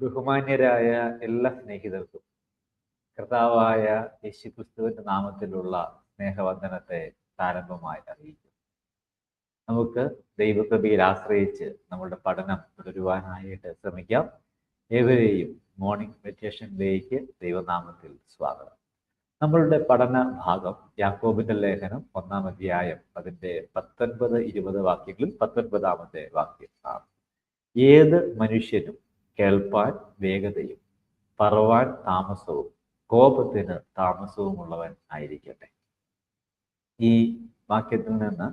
ബഹുമാന്യരായ എല്ലാ സ്നേഹിതർക്കും കർത്താവായ യേശുക്രിസ്തുവിന്റെ നാമത്തിലുള്ള സ്നേഹവന്ദനത്തെ പ്രാരംഭമായി അറിയിക്കും നമുക്ക് ദൈവകൃപയിൽ ആശ്രയിച്ച് നമ്മുടെ പഠനം തുടരുവാനായിട്ട് ശ്രമിക്കാം. ഏവരെയും മോർണിംഗ് മെഡിറ്റേഷനിലേക്ക് ദൈവനാമത്തിൽ സ്വാഗതം. നമ്മളുടെ പഠന ഭാഗം യാക്കോബിന്റെ ലേഖനം ഒന്നാം അധ്യായം അതിന്റെ പത്തൊൻപത് ഇരുപത് വാക്യങ്ങളിൽ പത്തൊൻപതാമത്തെ വാക്യം ആണ്. ഏത് മനുഷ്യനും കേൾപ്പാൻ വേഗതയും പറവാൻ താമസവും കോപത്തിന് താമസവുമുള്ളവൻ ആയിരിക്കട്ടെ. ഈ വാക്യത്തിൽ നിന്ന്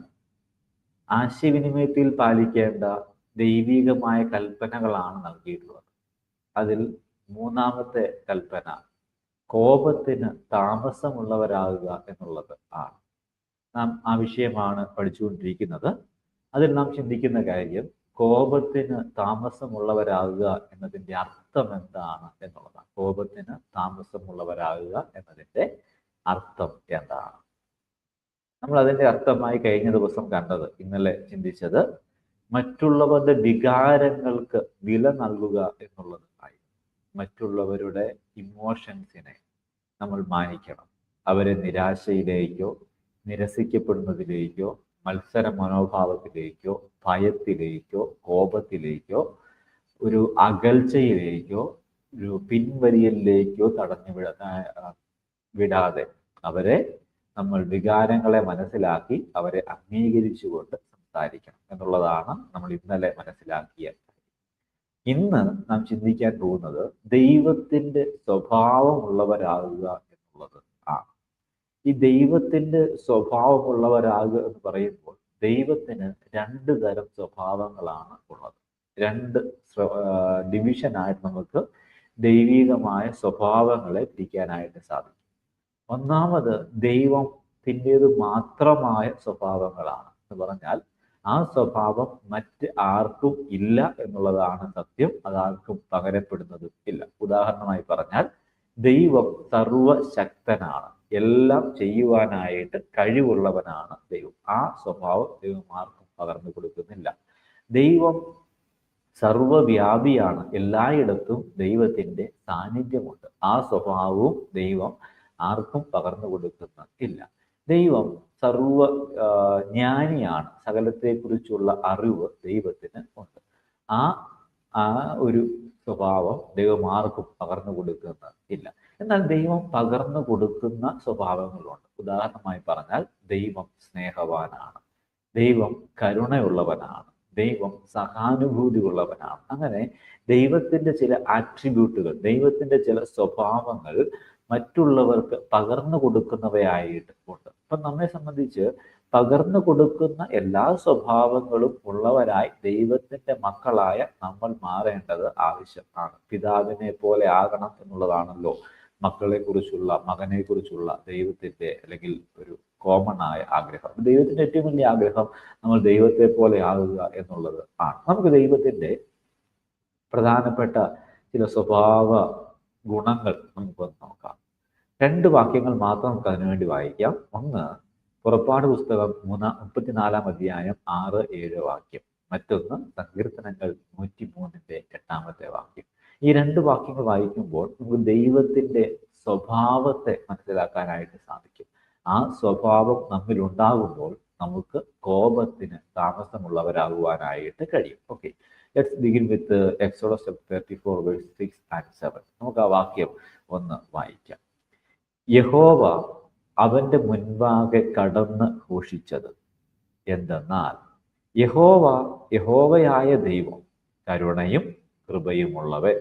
ആശയവിനിമയത്തിൽ പാലിക്കേണ്ട ദൈവികമായ കൽപ്പനകളാണ് നൽകിയിട്ടുള്ളത്. അതിൽ മൂന്നാമത്തെ കൽപ്പന കോപത്തിന് താമസമുള്ളവരാകുക എന്നുള്ളത് ആണ്. നാം ആ വിഷയമാണ് പഠിച്ചുകൊണ്ടിരിക്കുന്നത്. അതിൽ നാം ചിന്തിക്കുന്ന കാര്യം കോപത്തിന് താമസമുള്ളവരാകുക എന്നതിന്റെ അർത്ഥം എന്താണ് എന്നുള്ളതാണ്. കോപത്തിന് താമസമുള്ളവരാകുക എന്നതിന്റെ അർത്ഥം എന്താണ്? നമ്മൾ അതിന്റെ അർത്ഥമായി കഴിഞ്ഞ ദിവസം കണ്ടത് ഇന്നലെ ചിന്തിച്ചത് മറ്റുള്ളവരുടെ വികാരങ്ങൾക്ക് വില നൽകുക എന്നുള്ളത് ആയി മറ്റുള്ളവരുടെ ഇമോഷൻസിനെ നമ്മൾ മാനിക്കണം. അവരെ നിരാശയിലേക്കോ നിരസിക്കപ്പെടുന്നതിലേക്കോ മത്സര മനോഭാവത്തിലേക്കോ ഭയത്തിലേക്കോ കോപത്തിലേക്കോ ഒരു അകൽച്ചയിലേക്കോ ഒരു പിൻവലിയലിലേക്കോ തടഞ്ഞു വിട വിടാതെ അവരെ നമ്മൾ വികാരങ്ങളെ മനസ്സിലാക്കി അവരെ അംഗീകരിച്ചുകൊണ്ട് സംസാരിക്കണം എന്നുള്ളതാണ് നമ്മൾ ഇന്നലെ മനസ്സിലാക്കിയ ഇന്ന് നാം ചിന്തിക്കാൻ പോകുന്നത് ദൈവത്തിന്റെ സ്വഭാവമുള്ളവരാകുക എന്നുള്ളത് ആണ്. ഈ ദൈവത്തിന്റെ സ്വഭാവമുള്ളവരാകുക എന്ന് പറയുമ്പോൾ ദൈവത്തിന് രണ്ട് തരം സ്വഭാവങ്ങളാണ് ഉള്ളത്. രണ്ട് ഡിവിഷനായിട്ട് നമുക്ക് ദൈവികമായ സ്വഭാവങ്ങളെ തിരിക്കാനായിട്ട് സാധിക്കും. ഒന്നാമത് ദൈവത്തിന്റെത് മാത്രമായ സ്വഭാവങ്ങളാണ് എന്ന് പറഞ്ഞാൽ ആ സ്വഭാവം മറ്റ് ആർക്കും ഇല്ല എന്നുള്ളതാണ് സത്യം. അതാർക്കും പകരപ്പെടുന്നതും ഇല്ല. ഉദാഹരണമായി പറഞ്ഞാൽ ദൈവം സർവശക്തനാണ്. എല്ലാം ചെയ്യുവാനായിട്ട് കഴിവുള്ളവനാണ് ദൈവം. ആ സ്വഭാവം ദൈവം ആർക്കും പകർന്നു കൊടുക്കുന്നില്ല. ദൈവം സർവവ്യാപിയാണ്. എല്ലായിടത്തും ദൈവത്തിന്റെ സാന്നിധ്യമുണ്ട്. ആ സ്വഭാവവും ദൈവം ആർക്കും പകർന്നു കൊടുക്കുന്ന ഇല്ല ദൈവം സർവ ജ്ഞാനിയാണ്. സകലത്തെക്കുറിച്ചുള്ള അറിവ് ദൈവത്തിന് ഉണ്ട്. ആ ആ ഒരു സ്വഭാവം ദൈവം ആർക്കും പകർന്നു കൊടുക്കുന്ന ഇല്ല എന്നാൽ ദൈവം പകർന്നു കൊടുക്കുന്ന സ്വഭാവങ്ങളുണ്ട്. ഉദാഹരണമായി പറഞ്ഞാൽ ദൈവം സ്നേഹവാനാണ്. ദൈവം കരുണയുള്ളവനാണ്. ദൈവം സഹാനുഭൂതി ഉള്ളവനാണ് അങ്ങനെ ദൈവത്തിന്റെ ചില ആട്രിബ്യൂട്ടുകൾ ദൈവത്തിന്റെ ചില സ്വഭാവങ്ങൾ മറ്റുള്ളവർക്ക് പകർന്നു കൊടുക്കുന്നവയായിട്ട് ഉണ്ട്. അപ്പൊ നമ്മെ സംബന്ധിച്ച് പകർന്നു കൊടുക്കുന്ന എല്ലാ സ്വഭാവങ്ങളും ഉള്ളവരായി ദൈവത്തിന്റെ മക്കളായ നമ്മൾ മാറേണ്ടത് ആവശ്യമാണ് പിതാവിനെ പോലെ ആകണം എന്നുള്ളതാണല്ലോ. മക്കളെ കുറിച്ചുള്ള മകനെ കുറിച്ചുള്ള ദൈവത്തിന്റെ അല്ലെങ്കിൽ ഒരു കോമൺ ആയ ആഗ്രഹം ദൈവത്തിന്റെ ഏറ്റവും വലിയ ആഗ്രഹം നമ്മൾ ദൈവത്തെ പോലെ ആകുക എന്നുള്ളത് ആണ്. നമുക്ക് ദൈവത്തിന്റെ പ്രധാനപ്പെട്ട ചില സ്വഭാവ ഗുണങ്ങൾ നമുക്കൊന്ന് നോക്കാം. രണ്ട് വാക്യങ്ങൾ മാത്രം നമുക്ക് അതിനുവേണ്ടി വായിക്കാം. ഒന്ന് പുറപ്പാട് പുസ്തകം മൂന്നാം മുപ്പത്തിനാലാം അധ്യായം ആറ് ഏഴ് വാക്യം. മറ്റൊന്ന് സങ്കീർത്തനങ്ങൾ നൂറ്റി മൂന്നിന്റെ എട്ടാമത്തെ വാക്യം. ഈ രണ്ട് വാക്യങ്ങൾ വായിക്കുമ്പോൾ നമുക്ക് ദൈവത്തിന്റെ സ്വഭാവത്തെ മനസ്സിലാക്കാനായിട്ട് സാധിക്കും. ആ സ്വഭാവം നമ്മിൽ ഉണ്ടാകുമ്പോൾ നമുക്ക് കോപത്തിന് താമസമുള്ളവരാകുവാനായിട്ട് കഴിയും. Okay let's begin with Exodus thirty four verse six and seven നമുക്ക് ആ വാക്യം ഒന്ന് വായിക്കാം. യഹോവ അവന്റെ മുൻപാകെ കടന്ന് ഘോഷിച്ചത് എന്തെന്നാൽ യഹോവ യഹോവയായ ദൈവം കരുണയും കൃപയുമുള്ളവൻ.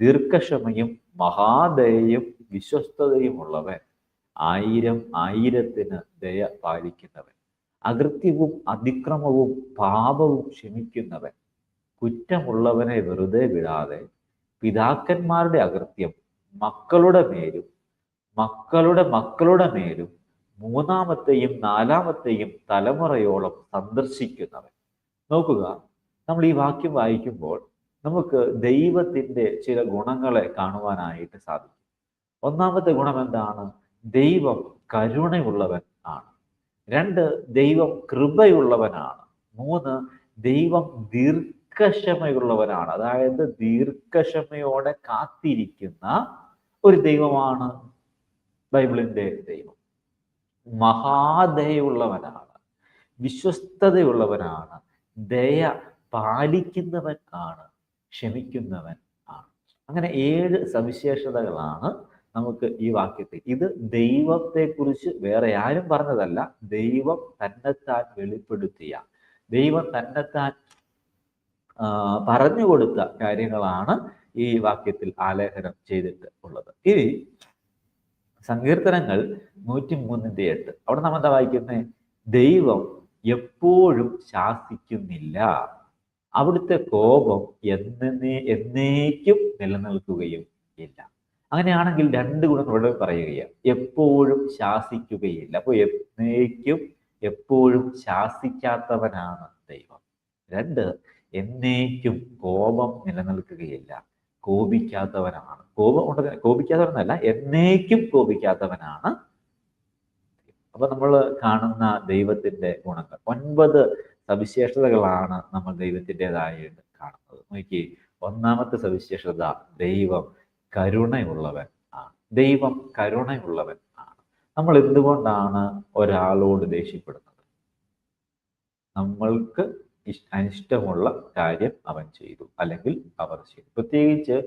ദീർഘക്ഷമയും മഹാദയയും വിശ്വസ്തതയും ഉള്ളവൻ ആയിരം ആയിരത്തിന് ദയ പാലിക്കുന്നവൻ. അകൃത്യവും അതിക്രമവും പാപവും ക്ഷമിക്കുന്നവൻ. കുറ്റമുള്ളവനെ വെറുതെ വിടാതെ പിതാക്കന്മാരുടെ അകൃത്യം മക്കളുടെ മേലും മക്കളുടെ മക്കളുടെ മേലും മൂന്നാമത്തെയും നാലാമത്തെയും തലമുറയോളം സന്ദർശിക്കുന്നവൻ. നോക്കുക നമ്മൾ ഈ വാക്യം വായിക്കുമ്പോൾ നമുക്ക് ദൈവത്തിന്റെ ചില ഗുണങ്ങളെ കാണുവാനായിട്ട് സാധിക്കും. ഒന്നാമത്തെ ഗുണം എന്താണ്? ദൈവം കരുണയുള്ളവൻ ആണ്. രണ്ട് ദൈവം കൃപയുള്ളവനാണ്. മൂന്ന് ദൈവം ദീർഘക്ഷമയുള്ളവനാണ്. അതായത് ദീർഘക്ഷമയോടെ കാത്തിരിക്കുന്ന ഒരു ദൈവമാണ് ബൈബിളിന്റെ ദൈവം. മഹാദയുള്ളവനാണ് വിശ്വസ്തതയുള്ളവനാണ്. ദയ പാലിക്കുന്നവൻ ആണ്. ക്ഷമിക്കുന്നവൻ ആണ്. അങ്ങനെ ഏഴ് സവിശേഷതകളാണ് നമുക്ക് ഈ വാക്യത്തിൽ. ഇത് ദൈവത്തെക്കുറിച്ച് വേറെ ആരും പറഞ്ഞതല്ല. ദൈവം തന്നെത്താൻ വെളിപ്പെടുത്തിയ ദൈവം തന്നെത്താൻ പറഞ്ഞു കൊടുത്ത കാര്യങ്ങളാണ് ഈ വാക്യത്തിൽ ആലേഖനം ചെയ്തിട്ട് ഉള്ളത്. ഇനി സങ്കീർത്തനങ്ങൾ നൂറ്റി മൂന്നിന്റെ എട്ട്. അവിടെ നമ്മൾ എന്താ വായിക്കുന്നത് ദൈവം എപ്പോഴും ശാസിക്കുന്നില്ല. അവിടുത്തെ കോപം എന്നേ എന്നേക്കും നിലനിൽക്കുകയും ഇല്ല. അങ്ങനെയാണെങ്കിൽ രണ്ട് ഗുണം ഇവിടെ പറയുകയാണ്. എപ്പോഴും ശാസിക്കുകയില്ല. അപ്പോൾ എന്നേക്കും എപ്പോഴും ശാസിക്കാത്തവനാണ് ദൈവം. രണ്ട് എന്നേക്കും കോപം നിലനിൽക്കുകയില്ല. കോപിക്കാത്തവനാണ്. കോപം ഉണ്ട് കോപിക്കാത്തവനല്ല എന്നേക്കും കോപിക്കാത്തവനാണ് അപ്പൊ നമ്മൾ കാണുന്ന ദൈവത്തിന്റെ ഗുണങ്ങൾ. ഒൻപത് സവിശേഷതകളാണ് നമ്മൾ ദൈവത്തിന്റെതായിട്ട് കാണുന്നത്. നോക്കി ഒന്നാമത്തെ സവിശേഷത ദൈവം കരുണയുള്ളവൻ ആണ്. ദൈവം കരുണയുള്ളവൻ ആണ്. നമ്മൾ എന്തുകൊണ്ടാണ് ഒരാളോട് ദേഷ്യപ്പെടുന്നത്? നമ്മൾക്ക് അനിഷ്ടമുള്ള കാര്യം അവൻ ചെയ്തു. അല്ലെങ്കിൽ അവർ ചെയ്തു. പ്രത്യേകിച്ച്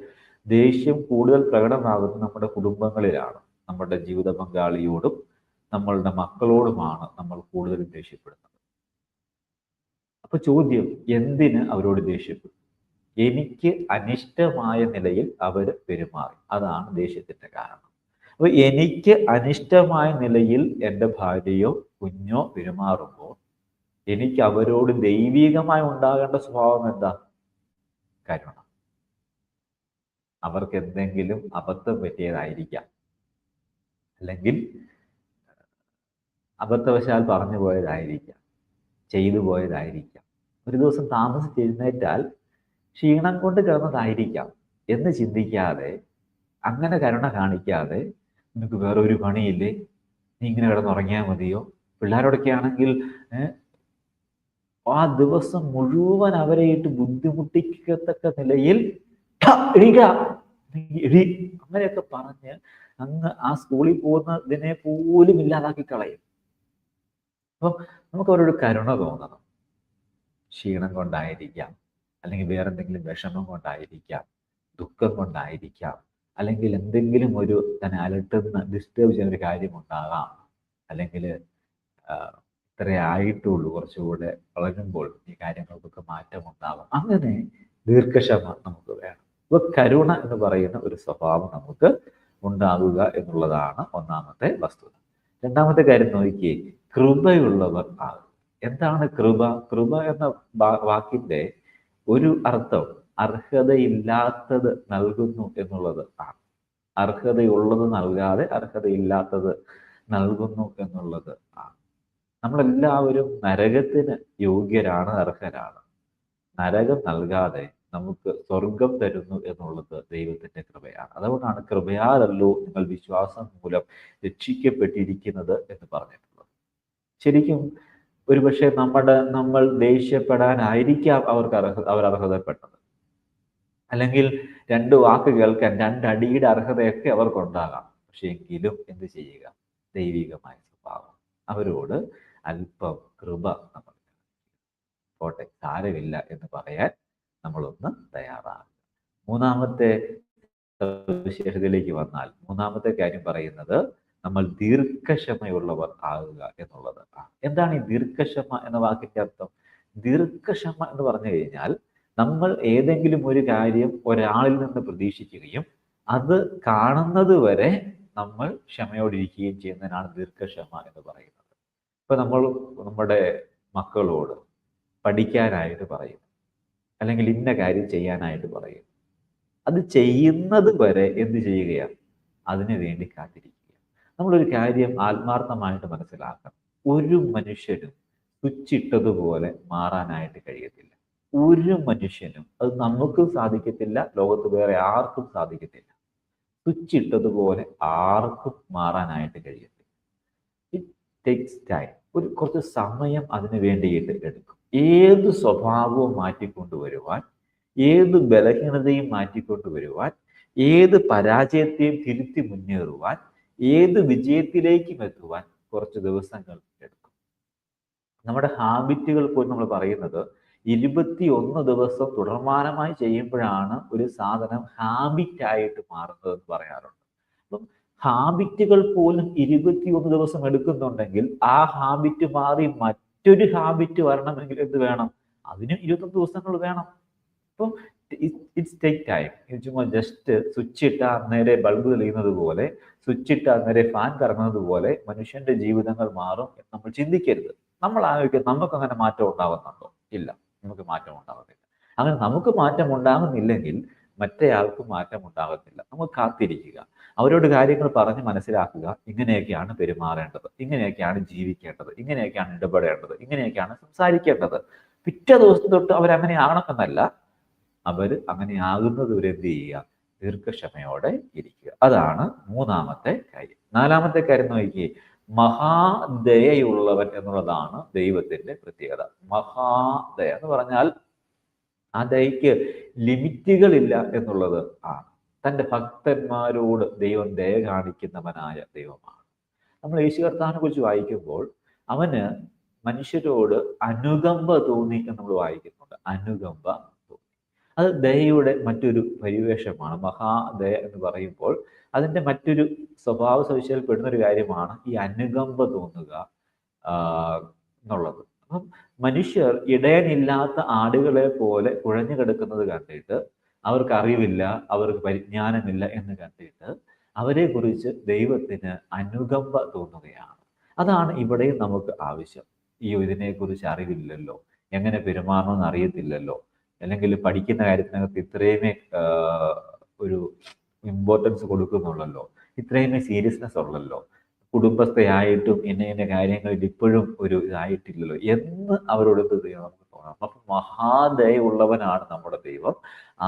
ദേഷ്യം കൂടുതൽ പ്രകടമാകുന്നത് നമ്മുടെ കുടുംബങ്ങളിലാണ്. നമ്മുടെ ജീവിത പങ്കാളിയോടും നമ്മളുടെ മക്കളോടുമാണ് നമ്മൾ കൂടുതലും ദേഷ്യപ്പെടുന്നത്. അപ്പൊ ചോദ്യം എന്തിന് അവരോട് ദേഷ്യപ്പെട്ടു? എനിക്ക് അനിഷ്ടമായ നിലയിൽ അവർ പെരുമാറി. അതാണ് ദേഷ്യത്തിന്റെ കാരണം. അപ്പൊ എനിക്ക് അനിഷ്ടമായ നിലയിൽ എന്റെ ഭാര്യയോ കുഞ്ഞോ പെരുമാറുമ്പോൾ എനിക്ക് അവരോട് ദൈവികമായി ഉണ്ടാകേണ്ട സ്വഭാവം എന്താ? കരുണ. അവർക്ക് എന്തെങ്കിലും അബദ്ധം പറ്റിയതായിരിക്കാം. അല്ലെങ്കിൽ അബദ്ധവശാൽ പറഞ്ഞു പോയതായിരിക്കാം. ചെയ്തു പോയതായിരിക്കാം. ഒരു ദിവസം താമസിച്ച് എഴുന്നേറ്റാൽ ക്ഷീണം കൊണ്ട് കിടന്നതായിരിക്കാം. എന്ന് ചിന്തിക്കാതെ അങ്ങനെ കരുണ കാണിക്കാതെ നിനക്ക് വേറെ ഒരു പണിയില്ലേ? നീ ഇങ്ങനെ കിടന്നുറങ്ങിയാൽ മതിയോ? പിള്ളേരോടൊക്കെ ആണെങ്കിൽ ആ ദിവസം മുഴുവൻ അവരെ ഇട്ട് ബുദ്ധിമുട്ടിക്കത്തക്ക നിലയിൽ "ടാ, എണീക്ക, നീ എഴി അങ്ങനെയൊക്കെ പറഞ്ഞ് അങ്ങ് ആ സ്കൂളിൽ പോകുന്നതിനെ പോലും ഇല്ലാതാക്കി കളയും അപ്പം നമുക്ക് അവരോട് കരുണ തോന്നണം. ക്ഷീണം കൊണ്ടായിരിക്കാം അല്ലെങ്കിൽ വേറെ എന്തെങ്കിലും വിഷമം കൊണ്ടായിരിക്കാം ദുഃഖം കൊണ്ടായിരിക്കാം അല്ലെങ്കിൽ എന്തെങ്കിലും ഒരു തന്നെ അലട്ടുന്ന ഡിസ്റ്റേബ് ചെയ്യുന്ന ഒരു കാര്യം ഉണ്ടാകാം അല്ലെങ്കിൽ ഇത്രേ ആയിട്ടുള്ളൂ കുറച്ചുകൂടെ വളരുമ്പോൾ ഈ കാര്യങ്ങൾക്കൊക്കെ മാറ്റം ഉണ്ടാവാം അങ്ങനെ ദീർഘക്ഷമ നമുക്ക് വേണം. അപ്പൊ കരുണ എന്ന് പറയുന്ന ഒരു സ്വഭാവം നമുക്ക് ഉണ്ടാകുക എന്നുള്ളതാണ് ഒന്നാമത്തെ വസ്തുത. രണ്ടാമത്തെ കാര്യം നോക്കിയേ കൃപയുള്ളവർ ആകും എന്താണ് കൃപ? കൃപ എന്ന വാക്കിന്റെ ഒരു അർത്ഥം അർഹതയില്ലാത്തത് നൽകുന്നു എന്നുള്ളത് ആണ്. അർഹതയുള്ളത് നൽകാതെ അർഹതയില്ലാത്തത് നൽകുന്നു എന്നുള്ളത് ആണ്. നമ്മളെല്ലാവരും നരകത്തിന് യോഗ്യരാണ് അർഹരാണ്. നരകം നൽകാതെ നമുക്ക് സ്വർഗം തരുന്നു എന്നുള്ളത് ദൈവത്തിന്റെ കൃപയാണ്. അതുകൊണ്ടാണ് കൃപയാലല്ലോ നിങ്ങൾ വിശ്വാസം മൂലം രക്ഷിക്കപ്പെട്ടിരിക്കുന്നത് എന്ന് പറഞ്ഞിട്ടുള്ളത് ശരിക്കും ഒരുപക്ഷെ നമ്മുടെ നമ്മൾ ദേഷ്യപ്പെടാനായിരിക്കാം അവർക്ക് അർഹ അവർ അർഹതപ്പെട്ടത്. അല്ലെങ്കിൽ രണ്ട് വാക്ക് കേൾക്കാൻ രണ്ടടിയുടെ അർഹതയൊക്കെ അവർക്കുണ്ടാകാം. പക്ഷെ എങ്കിലും എന്ത് ചെയ്യുക? ദൈവികമായ സ്വഭാവം. അവരോട് അല്പം കൃപ നമ്മൾ പോട്ടെ സാരമില്ല എന്ന് പറയാൻ നമ്മളൊന്ന് തയ്യാറാകുക. മൂന്നാമത്തെ വിശേഷതയിലേക്ക് വന്നാൽ മൂന്നാമത്തെ കാര്യം പറയുന്നത് നമ്മൾ ദീർഘക്ഷമയുള്ളവർ ആകുക എന്നുള്ളത്. എന്താണ് ഈ ദീർഘക്ഷമ എന്ന വാക്കിന്റെ അർത്ഥം? ദീർഘക്ഷമ എന്ന് പറഞ്ഞു കഴിഞ്ഞാൽ നമ്മൾ ഏതെങ്കിലും ഒരു കാര്യം ഒരാളിൽ നിന്ന് പ്രതീക്ഷിക്കുകയും അത് കാണുന്നത് വരെ നമ്മൾ ക്ഷമയോടിരിക്കുകയും ചെയ്യുന്നതിനാണ് ദീർഘക്ഷമ എന്ന് പറയുന്നത്. ഇപ്പൊ നമ്മൾ നമ്മുടെ മക്കളോട് പഠിക്കാനായിട്ട് പറയും. അല്ലെങ്കിൽ ഇന്ന കാര്യം ചെയ്യാനായിട്ട് പറയും. അത് ചെയ്യുന്നത് വരെ എന്ത് ചെയ്യുകയാണ്? അതിനു വേണ്ടി കാത്തിരിക്കുക നമ്മളൊരു കാര്യം ആത്മാർത്ഥമായിട്ട് മനസ്സിലാക്കണം. ഒരു മനുഷ്യനും സ്വിച്ചിട്ടതുപോലെ മാറാനായിട്ട് കഴിയത്തില്ല. ഒരു മനുഷ്യനും അത് നമുക്കും സാധിക്കത്തില്ല ലോകത്ത് വേറെ ആർക്കും സാധിക്കത്തില്ല. സ്വിച്ചിട്ടതുപോലെ ആർക്കും മാറാനായിട്ട് കഴിയത്തില്ല. ഇറ്റ് ടേക്സ് ടൈം ഒരു കുറച്ച് സമയം അതിന് വേണ്ടിയിട്ട് എടുക്കും. ഏത് സ്വഭാവവും മാറ്റിക്കൊണ്ടുവരുവാൻ ഏത് ബലഹീനതയും മാറ്റിക്കൊണ്ടുവരുവാൻ ഏത് പരാജയത്തെയും തിരുത്തി മുന്നേറുവാൻ ഏത് വിജയത്തിലേക്കും എത്തുവാൻ കുറച്ച് ദിവസങ്ങൾ എടുക്കും. നമ്മുടെ ഹാബിറ്റുകൾ പോലും നമ്മൾ പറയുന്നത് ഇരുപത്തി ഒന്ന് ദിവസം തുടർമാനമായി ചെയ്യുമ്പോഴാണ് ഒരു സാധനം ഹാബിറ്റായിട്ട് മാറുന്നത് എന്ന് പറയാറുണ്ട്. അപ്പം ഹാബിറ്റുകൾ പോലും ഇരുപത്തിയൊന്ന് ദിവസം എടുക്കുന്നുണ്ടെങ്കിൽ ആ ഹാബിറ്റ് മാറി മറ്റൊരു ഹാബിറ്റ് വരണമെങ്കിൽ എന്ത് വേണം? അതിനും ഇരുപത്തൊന്ന് ദിവസങ്ങൾ വേണം. അപ്പം ഇറ്റ്സ് ടേക്ക് ടൈം ഇത് ചുമ്മാ ജസ്റ്റ് സ്വിച്ച് ഇട്ട നേരെ ബൾബ് തെളിയുന്നത് പോലെ സ്വിച്ച് ഇട്ട നേരെ ഫാൻ കറങ്ങുന്നത് പോലെ മനുഷ്യന്റെ ജീവിതങ്ങൾ മാറും എന്ന് നമ്മൾ ചിന്തിക്കരുത്. നമ്മൾ ആലോചിക്കുക നമുക്ക് അങ്ങനെ മാറ്റം ഉണ്ടാകുന്നുണ്ടോ ഇല്ല. നമുക്ക് മാറ്റം ഉണ്ടാകുന്നില്ല അങ്ങനെ നമുക്ക് മാറ്റം ഉണ്ടാകുന്നില്ലെങ്കിൽ മറ്റേയാൾക്ക് മാറ്റം ഉണ്ടാകുന്നില്ല നമ്മൾ കാത്തിരിക്കുക. അവരോട് കാര്യങ്ങൾ പറഞ്ഞ് മനസ്സിലാക്കുക. ഇങ്ങനെയൊക്കെയാണ് പെരുമാറേണ്ടത്. ഇങ്ങനെയൊക്കെയാണ് ജീവിക്കേണ്ടത്. ഇങ്ങനെയൊക്കെയാണ് ഇടപെടേണ്ടത്. ഇങ്ങനെയൊക്കെയാണ് സംസാരിക്കേണ്ടത്. പിറ്റേ ദിവസം തൊട്ട് അവരങ്ങനെ ആകണമെന്നല്ല അവർ അങ്ങനെ ആകുന്നത് വരെ എന്ത് ചെയ്യുക? ദീർഘക്ഷമയോടെ ഇരിക്കുക. അതാണ് മൂന്നാമത്തെ കാര്യം. നാലാമത്തെ കാര്യം നോക്കിയേ മഹാദയുള്ളവൻ എന്നുള്ളതാണ് ദൈവത്തിന്റെ പ്രത്യേകത. മഹാദയ എന്ന് പറഞ്ഞാൽ ആ ദയക്ക് ലിമിറ്റുകളില്ല എന്നുള്ളത് ആണ്. തന്റെ ഭക്തന്മാരോട് ദൈവം ദയ കാണിക്കുന്നവനായ ദൈവമാണ്. നമ്മൾ യേശു കർത്താവിനെ കുറിച്ച് വായിക്കുമ്പോൾ അവന് മനുഷ്യരോട് അനുകമ്പ തോന്നി എന്ന് നമ്മൾ വായിക്കുന്നുണ്ട്. അനുകമ്പ അത് ദയയുടെ മറ്റൊരു പരിവേഷമാണ്. മഹാദയ എന്ന് പറയുമ്പോൾ അതിന്റെ മറ്റൊരു സ്വഭാവ സവിശേഷപ്പെടുന്ന ഒരു കാര്യമാണ് ഈ അനുകമ്പ തോന്നുക എന്നുള്ളത്. അപ്പം മനുഷ്യർ ഇടയനില്ലാത്ത ആടുകളെ പോലെ കുഴഞ്ഞു കിടക്കുന്നത് കണ്ടിട്ട് അവർക്ക് അറിവില്ല അവർക്ക് പരിജ്ഞാനമില്ല എന്ന് കണ്ടിട്ട് അവരെക്കുറിച്ച് ദൈവത്തിന് അനുകമ്പ തോന്നുകയാണ്. അതാണ് ഇവിടെയും നമുക്ക് ആവശ്യം. ഈ ഇതിനെക്കുറിച്ച് അറിവില്ലല്ലോ. എങ്ങനെ പെരുമാറണമെന്ന് അറിയത്തില്ലല്ലോ. അല്ലെങ്കിൽ പഠിക്കുന്ന കാര്യത്തിനകത്ത് ഇത്രയുമേ ഒരു ഇമ്പോർട്ടൻസ് കൊടുക്കുന്നുള്ളല്ലോ. ഇത്രയുമേ സീരിയസ്നെസ് ഉള്ളല്ലോ. കുടുംബസ്ഥയായിട്ടും ഇന്ന ഇന്ന കാര്യങ്ങളിൽ ഇപ്പോഴും ഒരു ഇതായിട്ടില്ലല്ലോ എന്ന് അവരോട് ചെയ്യണം നമുക്ക് തോന്നാം അപ്പം മഹാദയുള്ളവനാണ് നമ്മുടെ ദൈവം.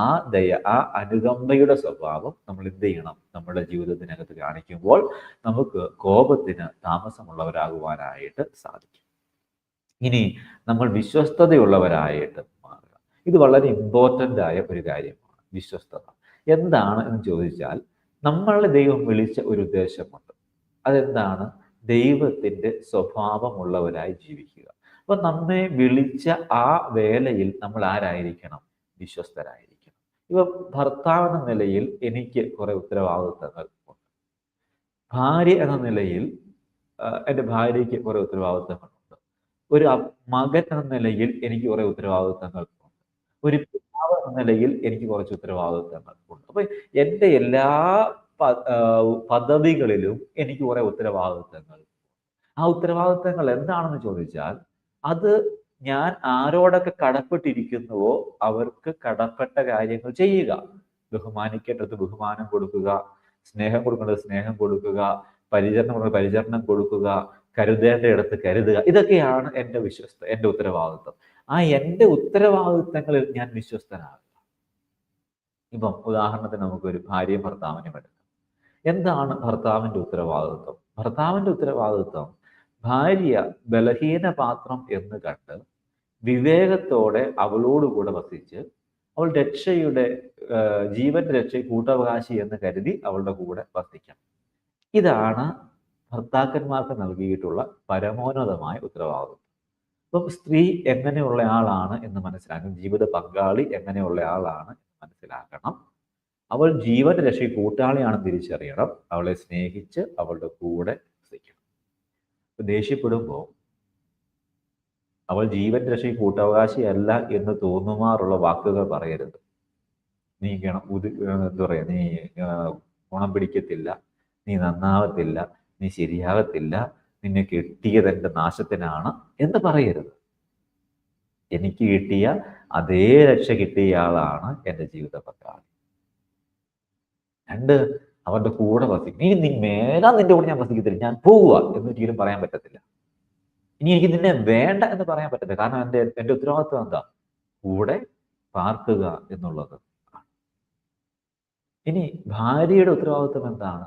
ആ ദയ ആ അനുകമ്പയുടെ സ്വഭാവം നമ്മൾ എന്ത് ചെയ്യണം? നമ്മുടെ ജീവിതത്തിനകത്ത് കാണിക്കുമ്പോൾ നമുക്ക് കോപത്തിന് താമസമുള്ളവരാകുവാനായിട്ട് സാധിക്കും. ഇനി നമ്മൾ വിശ്വസ്തതയുള്ളവരായിട്ട് ഇത് വളരെ ഇമ്പോർട്ടന്റ് ആയ ഒരു കാര്യമാണ് വിശ്വസ്തത. എന്താണ് എന്ന് ചോദിച്ചാൽ നമ്മളെ ദൈവം വിളിച്ച ഒരു ഉദ്ദേശമുണ്ട്. അതെന്താണ്? ദൈവത്തിന്റെ സ്വഭാവമുള്ളവരായി ജീവിക്കുക. അപ്പൊ നമ്മെ വിളിച്ച ആ വേലയിൽ നമ്മൾ ആരായിരിക്കണം? വിശ്വസ്തരായിരിക്കണം. ഇപ്പൊ ഭർത്താവ് എന്ന നിലയിൽ എനിക്ക് കുറെ ഉത്തരവാദിത്തങ്ങൾ ഉണ്ട്. ഭാര്യ എന്ന നിലയിൽ എന്റെ ഭാര്യയ്ക്ക് കുറെ ഉത്തരവാദിത്തങ്ങളുണ്ട്. ഒരു മകൻ എന്ന നിലയിൽ എനിക്ക് കുറെ ഉത്തരവാദിത്തങ്ങൾ ഒരു പിതാവ് എന്ന നിലയിൽ എനിക്ക് കുറച്ച് ഉത്തരവാദിത്തങ്ങൾ ഉണ്ട്. അപ്പൊ എന്റെ എല്ലാ പദ്ധതികളിലും എനിക്ക് കുറെ ഉത്തരവാദിത്തങ്ങൾ ആ ഉത്തരവാദിത്തങ്ങൾ എന്താണെന്ന് ചോദിച്ചാൽ അത് ഞാൻ ആരോടൊക്കെ കടപ്പെട്ടിരിക്കുന്നുവോ അവർക്ക് കടപ്പെട്ട കാര്യങ്ങൾ ചെയ്യുക. ബഹുമാനിക്കേണ്ടത് ബഹുമാനം കൊടുക്കുക സ്നേഹം കൊടുക്കേണ്ടത് സ്നേഹം കൊടുക്കുക പരിചരണം കൊടുക്കുക പരിചരണം കൊടുക്കുക കരുതേണ്ട ഇടത്ത് കരുതുക. ഇതൊക്കെയാണ് എന്റെ വിശ്വസ്ത എന്റെ ഉത്തരവാദിത്വം ആ എന്റെ ഉത്തരവാദിത്തങ്ങളിൽ ഞാൻ വിശ്വസ്തനാകുക ഇപ്പം ഉദാഹരണത്തിന് നമുക്കൊരു ഭാര്യയും ഭർത്താവിനും എടുക്കാം. എന്താണ് ഭർത്താവിന്റെ ഉത്തരവാദിത്വം? ഭർത്താവിന്റെ ഉത്തരവാദിത്വം ഭാര്യ ബലഹീന പാത്രം എന്ന് കണ്ട് വിവേകത്തോടെ അവളോടുകൂടെ വസിച്ച് അവൾ രക്ഷയുടെ ജീവൻ രക്ഷ കൂട്ടവകാശി എന്ന് കരുതി അവളുടെ കൂടെ വസിക്കണം. ഇതാണ് ഭർത്താക്കന്മാർക്ക് നൽകിയിട്ടുള്ള പരമോന്നതമായ ഉത്തരവാദിത്വം. അപ്പം സ്ത്രീ എങ്ങനെയുള്ള ആളാണ് എന്ന് മനസ്സിലാക്കണം. ജീവിത പങ്കാളി എങ്ങനെയുള്ള ആളാണ് എന്ന് മനസ്സിലാക്കണം. അവൾ ജീവൻ രക്ഷ കൂട്ടാളിയാണെന്ന് തിരിച്ചറിയണം. അവളെ സ്നേഹിച്ച് അവളുടെ കൂടെ വസിക്കണം. ദേഷ്യപ്പെടുമ്പോൾ അവൾ ജീവൻ രക്ഷ കൂട്ടവകാശിയല്ല എന്ന് തോന്നുമാറുള്ള വാക്കുകൾ പറയരുത്. നീ ഗണം ഉത് എന്താ പറയുക നീ ഗുണം പിടിക്കത്തില്ല. നീ നന്നാവത്തില്ല. നീ ശരിയാകത്തില്ല നിന്നെ കിട്ടിയത് എന്റെ നാശത്തിനാണ് എന്ന് പറയരുത്. എനിക്ക് കിട്ടിയ അതേ രക്ഷ കിട്ടിയ ആളാണ് എന്റെ ജീവിത പങ്കാളി രണ്ട് അവരുടെ കൂടെ വസിക്കും ഇനി നീ മേലാ നിന്റെ കൂടെ ഞാൻ വസിക്കത്തില്ല. ഞാൻ പോവുക എന്ന് ഒരിക്കലും പറയാൻ പറ്റത്തില്ല. ഇനി എനിക്ക് നിന്നെ വേണ്ട എന്ന് പറയാൻ പറ്റത്തില്ല. കാരണം എന്റെ എന്റെ ഉത്തരവാദിത്വം എന്താ? കൂടെ പാർക്കുക എന്നുള്ളത് ഇനി ഭാര്യയുടെ ഉത്തരവാദിത്വം എന്താണ്?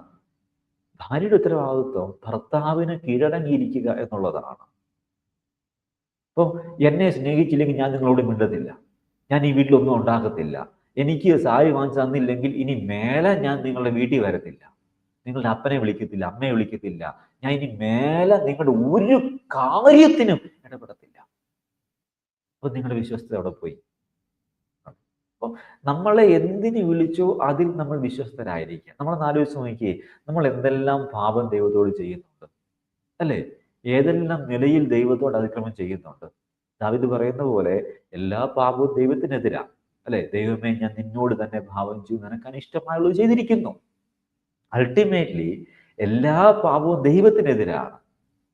ഭാര്യയുടെ ഉത്തരവാദിത്വം ഭർത്താവിന് കീഴടങ്ങിയിരിക്കുക എന്നുള്ളതാണ്. അപ്പോൾ എന്നെ സ്നേഹിച്ചില്ലെങ്കിൽ ഞാൻ നിങ്ങളോട് മിണ്ടത്തില്ല. ഞാൻ ഈ വീട്ടിലൊന്നും ഉണ്ടാക്കത്തില്ല എനിക്ക് സാരി വാങ്ങിച്ചു തന്നില്ലെങ്കിൽ ഇനി മേലെ ഞാൻ നിങ്ങളുടെ വീട്ടിൽ വരത്തില്ല. നിങ്ങളുടെ അപ്പനെ വിളിക്കത്തില്ല അമ്മയെ വിളിക്കത്തില്ല. ഞാൻ ഇനി മേലെ നിങ്ങളുടെ ഒരു കാര്യത്തിനും ഇടപെടത്തില്ല. അപ്പൊ നിങ്ങളുടെ വിശ്വസ്തത അവിടെ പോയി? അപ്പോൾ നമ്മളെ എന്തിന് വിളിച്ചോ അതിൽ നമ്മൾ വിശ്വസ്തരായിരിക്കുക. നമ്മൾ ആലോചിച്ച് നോക്കിയേ നമ്മൾ എന്തെല്ലാം പാപം ദൈവത്തോട് ചെയ്യുന്നുണ്ട്? അല്ലേ? ഏതെല്ലാം നിലയിൽ ദൈവത്തോട് അതിക്രമം ചെയ്യുന്നുണ്ട്? ദാവിദ് പറയുന്ന പോലെ എല്ലാ പാപവും ദൈവത്തിനെതിരാ. അല്ലെ? ദൈവമേ ഞാൻ നിന്നോട് തന്നെ ഭാവം ചെയ്തു. നിനക്ക് അനിഷ്ടമായുള്ളത് ചെയ്തിരിക്കുന്നു. അൾട്ടിമേറ്റ്ലി എല്ലാ പാപവും ദൈവത്തിനെതിരാണ്.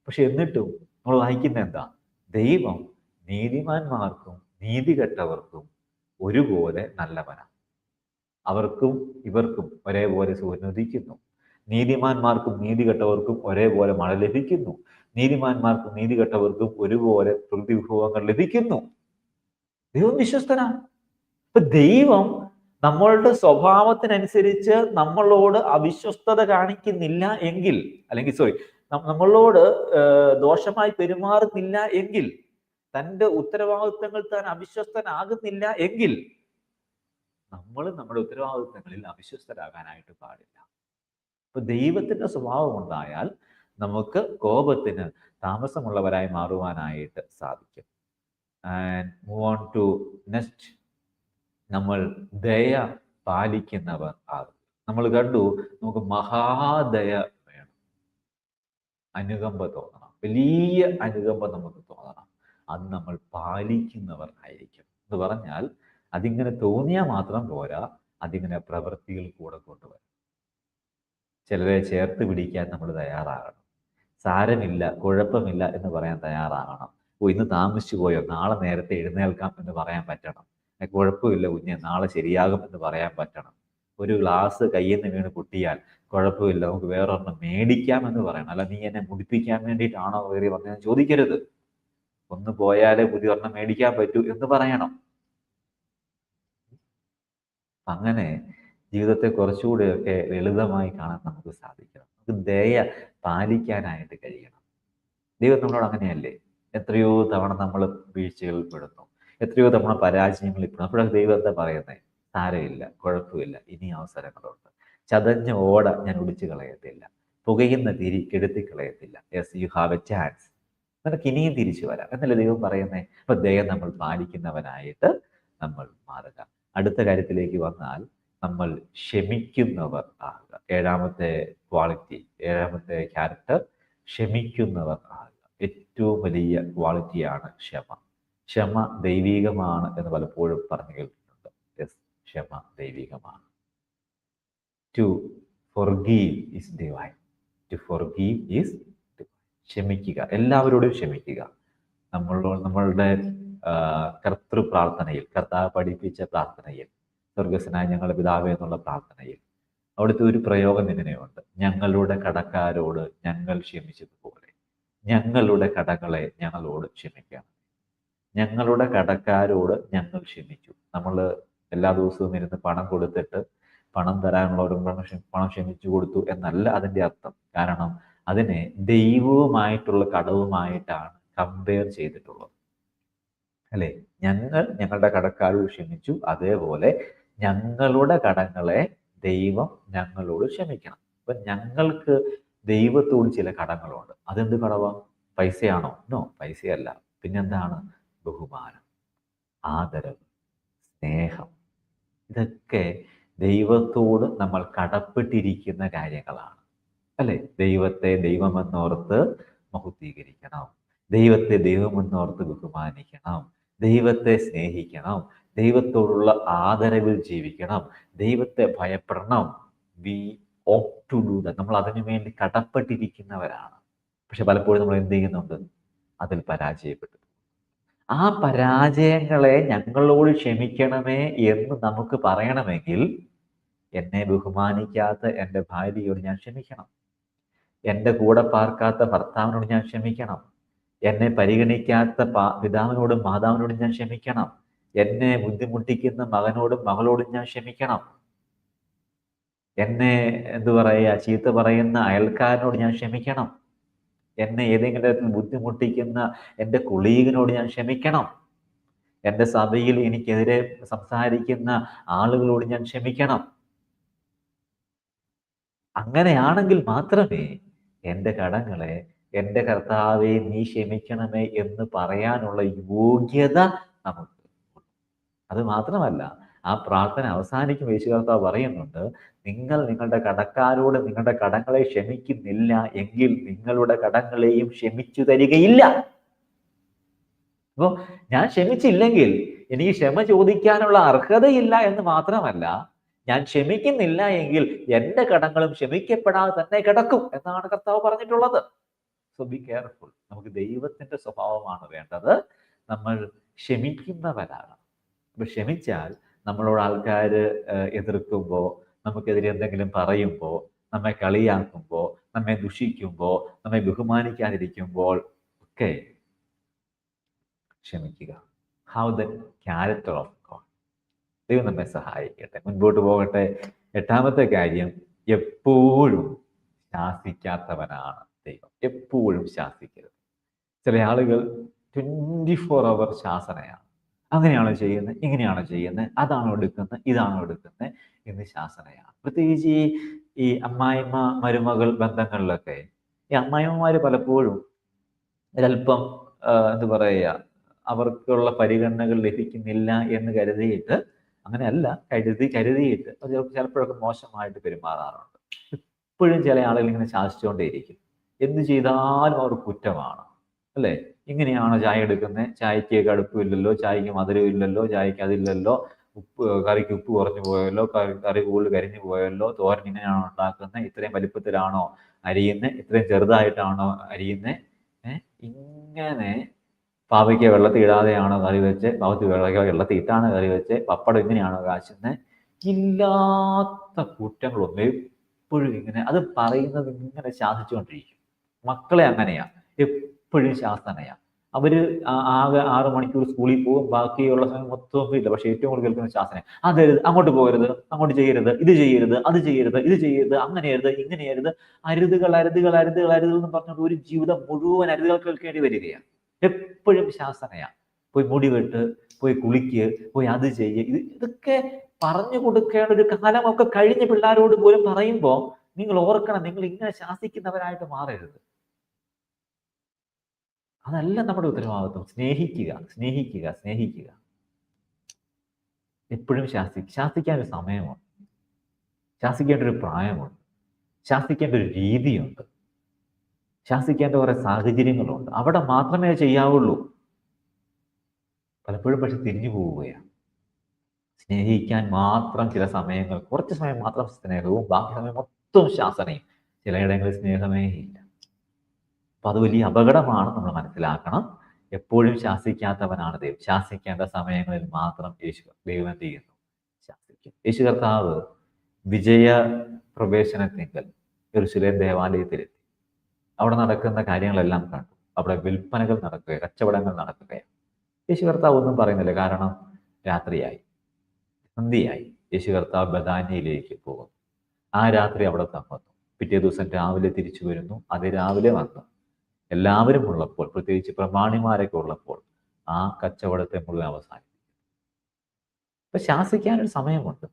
പക്ഷെ എന്നിട്ടും നമ്മൾ വായിക്കുന്ന എന്താ? ദൈവം നീതിമാന്മാർക്കും നീതി കെട്ടവർക്കും ഒരുപോലെ നല്ലവനാണ് അവർക്കും ഇവർക്കും ഒരേപോലെ സൂര്യൻ ഉദിക്കുന്നു നീതിമാന്മാർക്കും നീതി കെട്ടവർക്കും ഒരേപോലെ മഴ ലഭിക്കുന്നു. നീതിമാന്മാർക്കും നീതി കെട്ടവർക്കും ഒരുപോലെ പ്രകൃതി വിഭവങ്ങൾ ലഭിക്കുന്നു. ദൈവം വിശ്വസ്തനാണ് ഇപ്പൊ ദൈവം നമ്മളുടെ സ്വഭാവത്തിനനുസരിച്ച് നമ്മളോട് അവിശ്വസ്തത കാണിക്കുന്നില്ല എങ്കിൽ അല്ലെങ്കിൽ സോറി നമ്മളോട് ദോഷമായി പെരുമാറുന്നില്ല എങ്കിൽ തന്റെ ഉത്തരവാദിത്തങ്ങൾ താൻ അവിശ്വസ്തനാകുന്നില്ല എങ്കിൽ നമ്മൾ നമ്മുടെ ഉത്തരവാദിത്തങ്ങളിൽ അവിശ്വസ്തരാകാനായിട്ട് പാടില്ല. അപ്പൊ ദൈവത്തിന്റെ സ്വഭാവം ഉണ്ടായാൽ നമുക്ക് കോപത്തിന് താമസമുള്ളവരായി മാറുവാനായിട്ട് സാധിക്കും. And move on to next നമ്മൾ ദയ പാലിക്കുന്നവർ ആകും. നമ്മൾ കണ്ടു നമുക്ക് മഹാദയ വേണം. അനുകമ്പ തോന്നണം. വലിയ അനുകമ്പ നമുക്ക് തോന്നണം. അത് നമ്മൾ പാലിക്കുന്നവർ ആയിരിക്കും. എന്ന് പറഞ്ഞാൽ അതിങ്ങനെ തോന്നിയാൽ മാത്രം പോരാ അതിങ്ങനെ പ്രവൃത്തികൾ കൂടെ കൊണ്ടുവരും. ചിലരെ ചേർത്ത് പിടിക്കാൻ നമ്മൾ തയ്യാറാകണം. സാരമില്ല കുഴപ്പമില്ല എന്ന് പറയാൻ തയ്യാറാകണം. ഓ ഇന്ന് താമസിച്ചു പോയോ? നാളെ നേരത്തെ എഴുന്നേൽക്കാം എന്ന് പറയാൻ പറ്റണം. കുഴപ്പമില്ല കുഞ്ഞെ നാളെ ശരിയാകും എന്ന് പറയാൻ പറ്റണം. ഒരു ഗ്ലാസ് കയ്യിൽ നിന്ന് വീണ് പൊട്ടിയാൽ കുഴപ്പമില്ല നമുക്ക് വേറൊരെണ്ണം മേടിക്കാം എന്ന് പറയണം. അല്ല നീ എന്നെ മുടിപ്പിക്കാൻ വേണ്ടിയിട്ടാണോ കയറി വന്നതെന്ന് ചോദിക്കരുത്. ഒന്ന് പോയാലേ പുതിയ ഒരെണ്ണം മേടിക്കാൻ പറ്റൂ എന്ന് പറയണം. അങ്ങനെ ജീവിതത്തെ കുറച്ചുകൂടെയൊക്കെ ലളിതമായി കാണാൻ നമുക്ക് സാധിക്കണം. നമുക്ക് ദയ പാലിക്കാനായിട്ട് കഴിയണം. ദൈവം നമ്മളോട് അങ്ങനെയല്ലേ? എത്രയോ തവണ നമ്മൾ വീഴ്ചകളിൽ പെടുന്നു. എത്രയോ തവണ പരാജയങ്ങളിൽ പെടുന്നു. അപ്പോഴൊക്കെ ദൈവം എന്താ പറയുന്നത് സാരമില്ല കുഴപ്പമില്ല. ഇനി അവസരങ്ങളുണ്ട്. ചതഞ്ഞ ഓട ഞാൻ ഒടിച്ചു കളയത്തില്ല. പുകയുന്ന തിരി കെടുത്തി കളയത്തില്ല. Yes you have a chance നിനക്ക് ഇനിയും തിരിച്ചു വരാം. എന്നല്ലേ ദൈവം പറയുന്നേ? അപ്പൊ ദയ നമ്മൾ പാലിക്കുന്നവനായിട്ട് നമ്മൾ മാറുക. അടുത്ത കാര്യത്തിലേക്ക് വന്നാൽ നമ്മൾ ക്ഷമിക്കുന്നവർ ആകുക. ഏഴാമത്തെ ക്വാളിറ്റി ഏഴാമത്തെ ക്യാരക്ടർ ക്ഷമിക്കുന്നവർ ആകുക. ഏറ്റവും വലിയ ക്വാളിറ്റിയാണ് ക്ഷമ. ക്ഷമ ദൈവീകമാണ് എന്ന് പലപ്പോഴും പറഞ്ഞു കേട്ടിട്ടുണ്ട്. യെസ് ക്ഷമ ദൈവികമാണ്. To forgive is divine to forgive is ക്ഷമിക്കുക. എല്ലാവരോടും ക്ഷമിക്കുക. നമ്മളോട് നമ്മളുടെ കർത്തൃ പ്രാർത്ഥനയിൽ കർത്താവ് പഠിപ്പിച്ച പ്രാർത്ഥനയിൽ സ്വർഗസ്വനായ ഞങ്ങളുടെ പിതാവ് എന്നുള്ള പ്രാർത്ഥനയിൽ അവിടുത്തെ ഒരു പ്രയോഗം ഇങ്ങനെയുണ്ട്. ഞങ്ങളുടെ കടക്കാരോട് ഞങ്ങൾ ക്ഷമിച്ചതുപോലെ ഞങ്ങളുടെ കടകളെ ഞങ്ങളോട് ക്ഷമിക്കണം. ഞങ്ങളുടെ കടക്കാരോട് ഞങ്ങൾ ക്ഷമിച്ചു. നമ്മൾ എല്ലാ ദിവസവും ഇരുന്ന് പണം കൊടുത്തിട്ട് പണം തരാനുള്ളവരും പണം ക്ഷമിച്ചു കൊടുത്തു എന്നല്ല അതിന്റെ അർത്ഥം. കാരണം അതിനെ ദൈവവുമായിട്ടുള്ള കടവുമായിട്ടാണ് കമ്പയർ ചെയ്തിട്ടുള്ളത്. അല്ലേ? ഞങ്ങൾ ഞങ്ങളുടെ കടക്കാരോട് ക്ഷമിച്ചു. അതേപോലെ ഞങ്ങളുടെ കടങ്ങളെ ദൈവം ഞങ്ങളോട് ക്ഷമിക്കണം. അപ്പൊ ഞങ്ങൾക്ക് ദൈവത്തോട് ചില കടങ്ങളുണ്ട്. അതെന്ത് കടവ? പൈസയാണോ? നോ പൈസയല്ല. പിന്നെന്താണ്? ബഹുമാനം ആദരവ് സ്നേഹം. ഇതൊക്കെ ദൈവത്തോട് നമ്മൾ കടപ്പെട്ടിരിക്കുന്ന കാര്യങ്ങളാണ്. അല്ലെ? ദൈവത്തെ ദൈവമെന്നോർത്ത് മഹുദ്ധീകരിക്കണം ദൈവത്തെ ദൈവമെന്നോർത്ത് ബഹുമാനിക്കണം. ദൈവത്തെ സ്നേഹിക്കണം. ദൈവത്തോടുള്ള ആദരവിൽ ജീവിക്കണം. ദൈവത്തെ ഭയപ്പെടണം. വി ഓപ് ടു ഡു നമ്മൾ അതിനു വേണ്ടി കടപ്പെട്ടിരിക്കുന്നവരാണ്. പക്ഷെ പലപ്പോഴും നമ്മൾ എന്ത് ചെയ്യുന്നുണ്ട്? അതിൽ പരാജയപ്പെട്ടു ആ പരാജയങ്ങളെ ഞങ്ങളോട് ക്ഷമിക്കണമേ എന്ന് നമുക്ക് പറയണമെങ്കിൽ എന്നെ ബഹുമാനിക്കാത്ത എന്റെ ഭാര്യയോട് ഞാൻ ക്ഷമിക്കണം. എന്റെ കൂടെ പാർക്കാത്ത ഭർത്താവിനോട് ഞാൻ ക്ഷമിക്കണം. എന്നെ പരിഗണിക്കാത്ത പിതാവിനോടും മാതാവിനോടും ഞാൻ ക്ഷമിക്കണം. എന്നെ ബുദ്ധിമുട്ടിക്കുന്ന മകനോടും മകളോടും ഞാൻ ക്ഷമിക്കണം. എന്നെ എന്തു പറയുക ചീത്ത പറയുന്ന അയൽക്കാരനോട് ഞാൻ ക്ഷമിക്കണം. എന്നെ ഏതെങ്കിലും തരത്തിൽ ബുദ്ധിമുട്ടിക്കുന്ന എന്റെ കൊളീഗിനോട് ഞാൻ ക്ഷമിക്കണം. എന്റെ സഭയിൽ എനിക്കെതിരെ സംസാരിക്കുന്ന ആളുകളോട് ഞാൻ ക്ഷമിക്കണം. അങ്ങനെയാണെങ്കിൽ മാത്രമേ എന്റെ കടങ്ങളെ എന്റെ കർത്താവെ നീ ക്ഷമിക്കണമേ എന്ന് പറയാനുള്ള യോഗ്യത നമുക്ക് അത് മാത്രമല്ല ആ പ്രാർത്ഥന അവസാനിക്കും യേശു കർത്താവ് പറയുന്നുണ്ട് നിങ്ങൾ നിങ്ങളുടെ കടക്കാരോട് നിങ്ങളുടെ കടങ്ങളെ ക്ഷമിക്കുന്നില്ല എങ്കിൽ നിങ്ങളുടെ കടങ്ങളെയും ക്ഷമിച്ചു തരികയില്ല. അപ്പോൾ ഞാൻ ക്ഷമിച്ചില്ലെങ്കിൽ എനിക്ക് ക്ഷമ ചോദിക്കാനുള്ള അർഹതയില്ല എന്ന് മാത്രമല്ല ഞാൻ ക്ഷമിക്കുന്നില്ല എങ്കിൽ എന്റെ കടങ്ങളും ക്ഷമിക്കപ്പെടാതെ തന്നെ കിടക്കും എന്നാണ് കർത്താവ് പറഞ്ഞിട്ടുള്ളത്. സോ ബി കെയർഫുൾ നമുക്ക് ദൈവത്തിന്റെ സ്വഭാവമാണ് വേണ്ടത്. നമ്മൾ ക്ഷമിക്കുന്നവരാണ് അപ്പൊ ക്ഷമിച്ചാൽ നമ്മളോട് ആൾക്കാർ എതിർക്കുമ്പോൾ നമുക്കെതിരെ എന്തെങ്കിലും പറയുമ്പോൾ നമ്മെ കളിയാക്കുമ്പോൾ നമ്മെ ദുഷിക്കുമ്പോൾ നമ്മെ ബഹുമാനിക്കാതിരിക്കുമ്പോൾ ഒക്കെ ക്ഷമിക്കുക. How the character of God ദൈവം നമ്മെ സഹായിക്കട്ടെ. മുൻപോട്ട് പോകട്ടെ. എട്ടാമത്തെ കാര്യം എപ്പോഴും ശാസിക്കാത്തവനാണ് ദൈവം. എപ്പോഴും ശാസിക്കരുത്. ചില ആളുകൾ ട്വന്റി ഫോർ അവർ ശാസനയാണ്. അങ്ങനെയാണോ ചെയ്യുന്നത്? ഇങ്ങനെയാണോ ചെയ്യുന്നത്? അതാണോ എടുക്കുന്നത്? ഇതാണോ എടുക്കുന്നത്? എന്ന് ശാസനയാണ്. പ്രത്യേകിച്ച് ഈ ഈ അമ്മായിമ്മ മരുമകൾ ബന്ധങ്ങളിലൊക്കെ ഈ അമ്മായിമ്മമാർ പലപ്പോഴും ഒരല്പം എന്ത് പറയുക അവർക്കുള്ള പരിഗണനകൾ ലഭിക്കുന്നില്ല എന്ന് കരുതിയിട്ട് അങ്ങനെയല്ല കരുതി കരുതിയിട്ട് ചിലപ്പോഴൊക്കെ മോശമായിട്ട് പെരുമാറാറുണ്ട്. ഇപ്പോഴും ചില ആളുകൾ ഇങ്ങനെ ശാസിച്ചുകൊണ്ടേയിരിക്കും. എന്ത് ചെയ്താലും അവർ കുറ്റമാണ് അല്ലേ? ഇങ്ങനെയാണോ ചായ എടുക്കുന്നത് ചായക്ക് കടുപ്പില്ലല്ലോ ചായക്ക് മധുരം ഇല്ലല്ലോ ചായക്ക് അതില്ലല്ലോ ഉപ്പ് കറിക്ക് ഉപ്പ് കുറഞ്ഞു പോയല്ലോ കറി കറി കൂടുതൽ കരിഞ്ഞു പോയല്ലോ തോരൻ ഇങ്ങനെയാണോ ഉണ്ടാക്കുന്നത് ഇത്രയും വലിപ്പത്തിലാണോ അരിയുന്നത് ഇത്രയും ചെറുതായിട്ടാണോ അരിയുന്നത് ഇങ്ങനെ പാവയ്ക്ക വെള്ളത്തിൽ ഇടാതെയാണ് കറി വെച്ച്? പാവത്തി വെള്ളയ്ക്ക് വെള്ളത്തിൽ ഇട്ടാണ് കറി വെച്ച്? പപ്പടം ഇങ്ങനെയാണോ കാശുന്ന? ഇല്ലാത്ത കുറ്റങ്ങളൊന്നും എപ്പോഴും ഇങ്ങനെ അത് പറയുന്നത് ഇങ്ങനെ ശാസിച്ചുകൊണ്ടിരിക്കും. മക്കളെ അങ്ങനെയാ. എപ്പോഴും ശാസനയാ അവർ ആകെ ആറ് മണിക്കൂർ സ്കൂളിൽ പോകും. ബാക്കിയുള്ള സമയം മൊത്തം ഇല്ല. പക്ഷെ ഏറ്റവും കൂടുതൽ കേൾക്കുന്ന ശാസന അതരുത് അങ്ങോട്ട് പോകരുത് അങ്ങോട്ട് ചെയ്യരുത് ഇത് ചെയ്യരുത് അത് ചെയ്യരുത് ഇത് ചെയ്യരുത് അങ്ങനെ അരുത് ഇങ്ങനെ അരുത്. അരുതുകൾ അരുതുകൾ അരുതുകൾ അരുതുകൾ എന്ന് പറഞ്ഞുകൊണ്ട് ഒരു ജീവിതം മുഴുവൻ അരുതുകൾ കേൾക്കേണ്ടി വരികയാണ്. എപ്പോഴും ശാസനയാ പോയി മുടി വെട്ട് പോയി കുളിക്ക് പോയി അത് ചെയ്യ്. ഇത് ഇതൊക്കെ പറഞ്ഞു കൊടുക്കേണ്ട ഒരു കാലമൊക്കെ കഴിഞ്ഞ പിള്ളേരോട് പോലും പറയുമ്പോൾ നിങ്ങൾ ഓർക്കണം നിങ്ങൾ ഇങ്ങനെ ശാസിക്കുന്നവരായിട്ട് മാറരുത്. അതല്ല നമ്മുടെ ഉത്തരവാദിത്വം. സ്നേഹിക്കുക സ്നേഹിക്കുക സ്നേഹിക്കുക. എപ്പോഴും ശാസി ശാസിക്കാൻ ഒരു സമയമുണ്ട്. ശാസിക്കേണ്ട ഒരു പ്രായമുണ്ട്. ശാസിക്കേണ്ട ഒരു രീതിയുണ്ട്. ശാസിക്കേണ്ട കുറേ സാഹചര്യങ്ങളുണ്ട്. അവിടെ മാത്രമേ ചെയ്യാവുള്ളൂ. പലപ്പോഴും പക്ഷെ തിരിഞ്ഞു പോവുകയാണ്. സ്നേഹിക്കാൻ മാത്രം ചില സമയങ്ങൾ കുറച്ച് സമയം മാത്രം സ്നേഹവും ബാക്കി സമയം മൊത്തം ശാസനയും. ചിലയിടങ്ങളിൽ സ്നേഹമേ ഇല്ല. അപ്പൊ അത് വലിയ അപകടമാണ് നമ്മൾ മനസ്സിലാക്കണം. എപ്പോഴും ശാസിക്കാത്തവനാണ് ദൈവം. ശാസിക്കേണ്ട സമയങ്ങളിൽ മാത്രം യേശു ദൈവം എന്ത് ചെയ്യുന്നു? ശാസിക്കും. യേശു കർത്താവ് വിജയ പ്രവേശനത്തിങ്കൽ യെരുശലേം ദേവാലയത്തിലെത്തി. അവിടെ നടക്കുന്ന കാര്യങ്ങളെല്ലാം കണ്ടു. അവിടെ വിൽപ്പനകൾ നടക്കുക കച്ചവടങ്ങൾ നടക്കുകയാണ്. യേശു കർത്താവ് ഒന്നും പറയുന്നില്ല. കാരണം രാത്രിയായി. സന്ധിയായി യേശു കർത്താവ് ബദാനിയിലേക്ക് പോകുന്നു. ആ രാത്രി അവിടെ തങ്ങുന്നു. പിറ്റേ ദിവസം രാവിലെ തിരിച്ചു വരുന്നു. അത് രാവിലെ വന്നു. എല്ലാവരും ഉള്ളപ്പോൾ പ്രത്യേകിച്ച് പ്രമാണിമാരൊക്കെ ഉള്ളപ്പോൾ ആ കച്ചവടത്തെ മുഴുവൻ അവസാനിപ്പിക്കും അപ്പൊ ശാസിക്കാനൊരു സമയമുണ്ട്.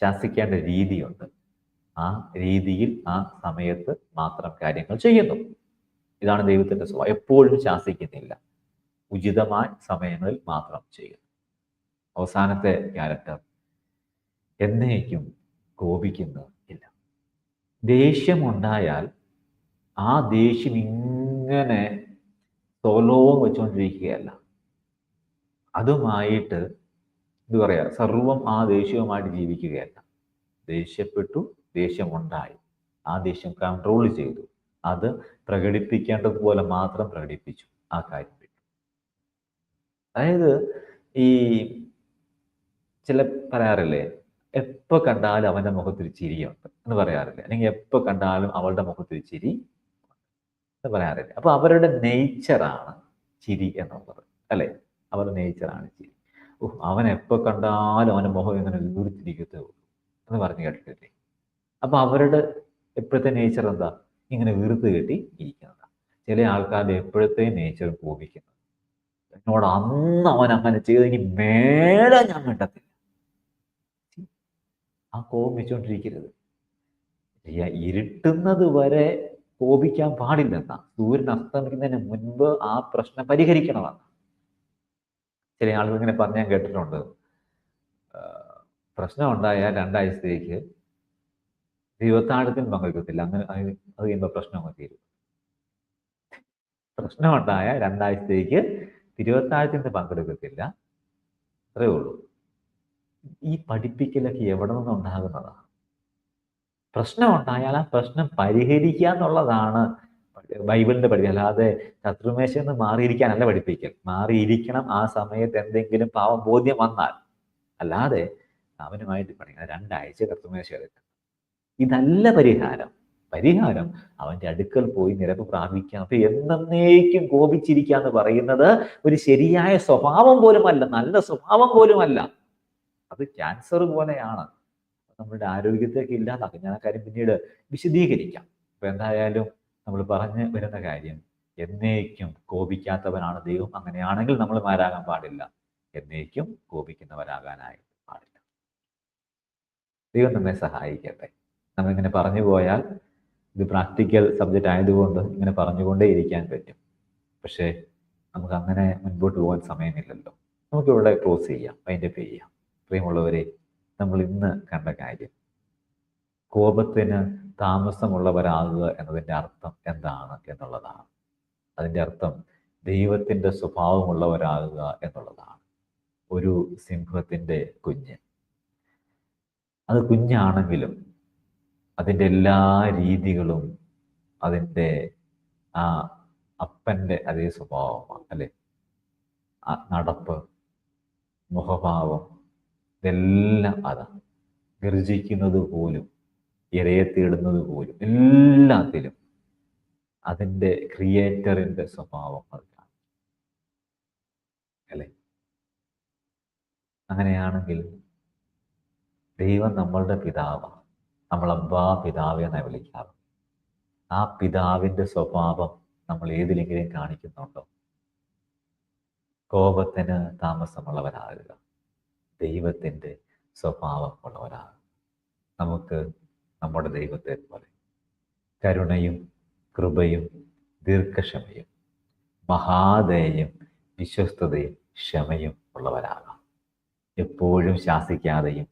ശാസിക്കേണ്ട രീതിയുണ്ട്. ആ രീതിയിൽ ആ സമയത്ത് മാത്രം കാര്യങ്ങൾ ചെയ്യുന്നു. ഇതാണ് ദൈവത്തിന്റെ സ്വഭാവം. എപ്പോഴും ശാസിക്കുന്നില്ല. ഉചിതമായ സമയങ്ങളിൽ മാത്രം ചെയ്യുന്നു. അവസാനത്തെ ക്യാരക്ടർ എന്നേക്കും കോപിക്കുന്നില്ല ദേഷ്യമുണ്ടായാൽ ആ ദേഷ്യം ഇങ്ങനെ സോലോം വെച്ചുകൊണ്ടിരിക്കുകയല്ല. അതുമായിട്ട് എന്ത് പറയുക സർവം ആ ദേഷ്യവുമായിട്ട് ജീവിക്കുകയല്ല. ദേഷ്യപ്പെട്ടു ദേഷ്യമുണ്ടായി ആ ദേഷ്യം കൺട്രോൾ ചെയ്തു. അത് പ്രകടിപ്പിക്കേണ്ടതുപോലെ മാത്രം പ്രകടിപ്പിച്ചു. ആ കാര്യം അതായത് ഈ ചില പറയാറില്ലേ എപ്പോൾ കണ്ടാലും അവന്റെ മുഖത്തിൽ ചിരിയുണ്ട് എന്ന് പറയാറില്ലേ? അല്ലെങ്കിൽ എപ്പോൾ കണ്ടാലും അവളുടെ മുഖത്തിൽ ചിരി എന്ന് പറയാറില്ലേ? അപ്പൊ അവരുടെ നേച്ചറാണ് ചിരി എന്നുള്ളത്. അല്ലേ? അവരുടെ നേച്ചറാണ് ചിരി. ഓ അവൻ എപ്പോൾ കണ്ടാലും അവന്റെ മുഖം ഇങ്ങനെ വീർത്തിരിക്കത്തേ ഉള്ളൂ എന്ന് പറഞ്ഞു കേട്ടിട്ടില്ലേ? അപ്പൊ അവരുടെ എപ്പോഴത്തെ നേച്ചർ എന്താ? ഇങ്ങനെ വീർത്ത് കെട്ടി ഇരിക്കുന്നതാ. ചില ആൾക്കാരുടെ എപ്പോഴത്തെ നേച്ചർ കോപിക്കുന്നത്. എന്നോട് അന്ന് അവൻ അങ്ങനെ ചെയ്ത് ഇനി മേലെ ഞാൻ കണ്ടത്തില്ല ആ കോപം വെച്ചുകൊണ്ടിരിക്കരുത് ഇരുട്ടുന്നത് വരെ കോപിക്കാൻ പാടില്ലെന്ന. സൂര്യൻ അസ്തമിക്കുന്നതിന് മുൻപ് ആ പ്രശ്നം പരിഹരിക്കണമെന്ന്. ചില ആളുകൾ ഇങ്ങനെ പറഞ്ഞ് ഞാൻ കേട്ടിട്ടുണ്ട്. പ്രശ്നം ഉണ്ടായാൽ രണ്ടാഴ്ചത്തേക്ക് ദൈവത്താഴത്തിന് പങ്കെടുക്കത്തില്ല. അങ്ങനെ അത് കഴിയുമ്പോൾ പ്രശ്നം അങ്ങ് തീരും. പ്രശ്നമുണ്ടായ രണ്ടാഴ്ചത്തേക്ക് തിരുവത്താഴത്തിന് പങ്കെടുക്കത്തില്ല. അത്രേ ഉള്ളൂ. ഈ പഠിപ്പിക്കലൊക്കെ എവിടെ നിന്നുണ്ടാകുന്നതാണ് പ്രശ്നം ഉണ്ടായാൽ ആ പ്രശ്നം പരിഹരിക്കുക എന്നുള്ളതാണ് ബൈബിളിന്റെ പഠിപ്പിക്കൽ. അല്ലാതെ ശത്രുമേശ നിന്ന് മാറിയിരിക്കാനല്ല പഠിപ്പിക്കൽ. മാറിയിരിക്കണം ആ സമയത്ത് എന്തെങ്കിലും പാവം ബോധ്യം വന്നാൽ. അല്ലാതെ അവനുമായിട്ട് പഠിക്കണം. രണ്ടാഴ്ച കർത്തുമേശ എടുക്കണം. ഇതല്ല പരിഹാരം. പരിഹാരം അവന്റെ അടുക്കൽ പോയി നിരപ്പ് പ്രാപിക്കാം. അപ്പൊ എന്നേക്കും കോപിച്ചിരിക്കുക എന്ന് പറയുന്നത് ഒരു ശരിയായ സ്വഭാവം പോലുമല്ല നല്ല സ്വഭാവം പോലുമല്ല. അത് ക്യാൻസർ പോലെയാണ്. നമ്മുടെ ആരോഗ്യത്തേക്ക് ഇല്ലാതാക്കും. ഞാൻ ആ കാര്യം പിന്നീട് വിശദീകരിക്കാം. അപ്പൊ എന്തായാലും നമ്മൾ പറഞ്ഞു വരുന്ന കാര്യം എന്നേക്കും കോപിക്കാത്തവനാണ് ദൈവം. അങ്ങനെയാണെങ്കിൽ നമ്മൾ മാരാകാൻ പാടില്ല. എന്നേക്കും കോപിക്കുന്നവരാകാനായി പാടില്ല. ദൈവം നമ്മെ സഹായിക്കട്ടെ. നമ്മളിങ്ങനെ പറഞ്ഞു പോയാൽ ഇത് പ്രാക്ടിക്കൽ സബ്ജക്റ്റ് ആയതുകൊണ്ട് ഇങ്ങനെ പറഞ്ഞുകൊണ്ടേ ഇരിക്കാൻ പറ്റും. പക്ഷേ നമുക്ക് അങ്ങനെ മുൻപോട്ട് പോകാൻ സമയമില്ലല്ലോ. നമുക്കിവിടെ ക്ലോസ് ചെയ്യാം വൈൻഡപ്പ് ചെയ്യാം. പ്രിയമുള്ളവരെ നമ്മൾ ഇന്ന് കണ്ട കാര്യം കോപത്തിന് താമസമുള്ളവരാകുക എന്നതിന്റെ അർത്ഥം എന്താണ് എന്നുള്ളതാണ്. അതിന്റെ അർത്ഥം ദൈവത്തിന്റെ സ്വഭാവമുള്ളവരാകുക എന്നുള്ളതാണ്. ഒരു സിംഹത്തിന്റെ കുഞ്ഞ്. അത് കുഞ്ഞാണെങ്കിലും അതിന്റെ എല്ലാ രീതികളും അതിന്റെ ആ അപ്പന്റെ അതേ സ്വഭാവമാണ് അല്ലെ? നടപ്പ് മുഖഭാവം ഇതെല്ലാം അതാണ് ഗർജിക്കുന്നത് പോലും ഇരയെ തേടുന്നത് പോലും എല്ലാത്തിലും അതിന്റെ ക്രിയേറ്ററിന്റെ സ്വഭാവം അതാണ് അല്ലെ? അങ്ങനെയാണെങ്കിൽ ദൈവം നമ്മളുടെ പിതാവാണ്. നമ്മൾ അബ്ബാ പിതാവെ എന്നാണ് വിളിക്കാറ്. ആ പിതാവിന്റെ സ്വഭാവം നമ്മൾ ഏതിലെങ്കിലും കാണിക്കുന്നുണ്ടോ? കോപത്തിന് താമസമുള്ളവരാകുക. ദൈവത്തിന്റെ സ്വഭാവം ഉള്ളവരാകുക. നമുക്ക് നമ്മുടെ ദൈവത്തെ പോലെ. കരുണയും കൃപയും ദീർഘക്ഷമയും മഹാദയയും വിശ്വസ്തതയും ക്ഷമയും ഉള്ളവരാകാം. എപ്പോഴും ശാസിക്കാതെയും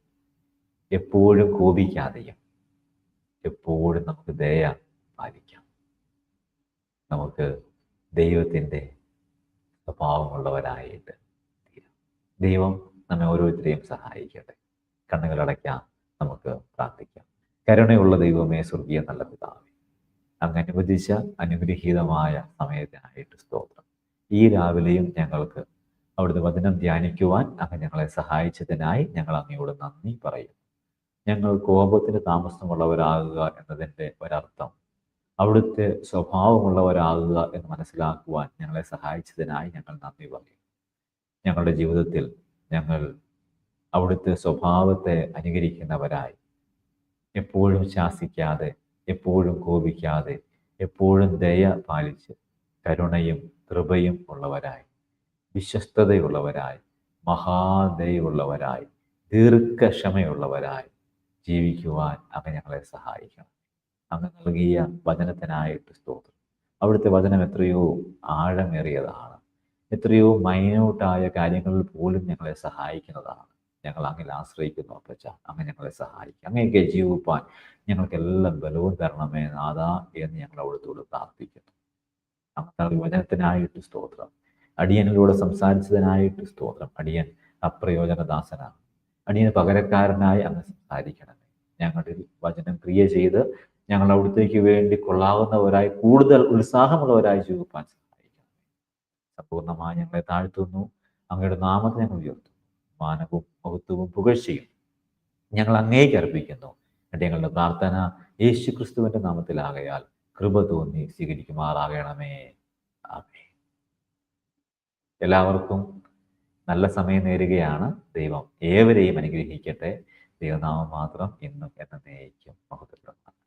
എപ്പോഴും കോപിക്കാതെയും എപ്പോഴും നമുക്ക് ദയ പാലിക്കാം. നമുക്ക് ദൈവത്തിന്റെ സ്വഭാവമുള്ളവരായിട്ട് തീരാം. ദൈവം നമ്മെ ഓരോരുത്തരെയും സഹായിക്കട്ടെ. കണ്ണുകളടയ്ക്കാം നമുക്ക് പ്രാർത്ഥിക്കാം. കരുണയുള്ള ദൈവമേ സ്വർഗീയ നല്ല പിതാവേ അങ്ങ് അനുവദിച്ച അനുഗ്രഹീതമായ സമയത്തിനായിട്ട് സ്തോത്രം. ഈ രാവിലെയും ഞങ്ങൾക്ക് അവിടുത്തെ വചനം ധ്യാനിക്കുവാൻ അങ്ങ് ഞങ്ങളെ സഹായിച്ചതിനായി ഞങ്ങൾ അങ്ങയോട് നന്ദി പറയും. ഞങ്ങൾ കോപത്തിന് താമസമുള്ളവരാകുക എന്നതിന്റെ ഒരർത്ഥം. അവിടുത്തെ സ്വഭാവമുള്ളവരാകുക എന്ന് മനസ്സിലാക്കുവാൻ ഞങ്ങളെ സഹായിച്ചതിനായി ഞങ്ങൾ നന്ദി പറയും. ഞങ്ങളുടെ ജീവിതത്തിൽ ഞങ്ങൾ അവിടുത്തെ സ്വഭാവത്തെ അനുകരിക്കുന്നവരായി. എപ്പോഴും ശാസിക്കാതെ എപ്പോഴും കോപിക്കാതെ എപ്പോഴും ദയ പാലിച്ച് കരുണയും കൃപയും ഉള്ളവരായി വിശ്വസ്തതയുള്ളവരായി മഹാദയുള്ളവരായി ദീർഘക്ഷമയുള്ളവരായി ജീവിക്കുവാൻ അങ്ങ് ഞങ്ങളെ സഹായിക്കണം. അങ്ങ് നൽകിയ വചനത്തിനായിട്ട് സ്തോത്രം. അവിടുത്തെ വചനം എത്രയോ ആഴമേറിയതാണ്. എത്രയോ മൈന്യൂട്ടായ കാര്യങ്ങളിൽ പോലും ഞങ്ങളെ സഹായിക്കുന്നതാണ്. ഞങ്ങൾ അങ്ങിൽ ആശ്രയിക്കുന്നു അപ്പച്ച. അങ്ങ് ഞങ്ങളെ സഹായിക്കും. അങ്ങനെയൊക്കെ ജീവിപ്പാൻ ഞങ്ങൾക്കെല്ലാം ബലവും തരണമേ നാദാ എന്ന് ഞങ്ങൾ അവിടുത്തോട് പ്രാർത്ഥിക്കുന്നു. അങ്ങനത്തെ വചനത്തിനായിട്ട് സ്തോത്രം. അടിയനിലൂടെ സംസാരിച്ചതിനായിട്ട് സ്തോത്രം. അടിയൻ അപ്രയോജനദാസനാണ്. അടിയന് പകരക്കാരനായി അങ്ങ് സംസാരിക്കണമേ ഞങ്ങളുടെ വചനം ക്രിയ ചെയ്ത് ഞങ്ങൾ അവിടത്തേക്ക് വേണ്ടി കൊള്ളാവുന്നവരായി കൂടുതൽ ഉത്സാഹമുള്ളവരായി ജീവിക്കാൻ സഹായിക്കണം. സമ്പൂർണമായി ഞങ്ങളെ താഴ്ത്തുന്നു. അങ്ങയുടെ നാമത്തെ ഞങ്ങൾ ഉയർത്തുന്നു. മാനവും മഹത്വവും പുകഴ്ചയും ഞങ്ങൾ അങ്ങേക്ക് അർപ്പിക്കുന്നു. എന്നിട്ട് ഞങ്ങളുടെ പ്രാർത്ഥന യേശു ക്രിസ്തുവിന്റെ നാമത്തിലാകയാൽ കൃപ തോന്നി സ്വീകരിക്കുമാറാകണമേ. ആമേ എല്ലാവർക്കും നല്ല സമയം നേരുകയാണ് ദൈവം. ഏവരെയും അനുഗ്രഹിക്കട്ടെ. ദൈവനാമം മാത്രം ഇന്നും എന്നേക്കും മഹത്വപ്പെടുന്നു.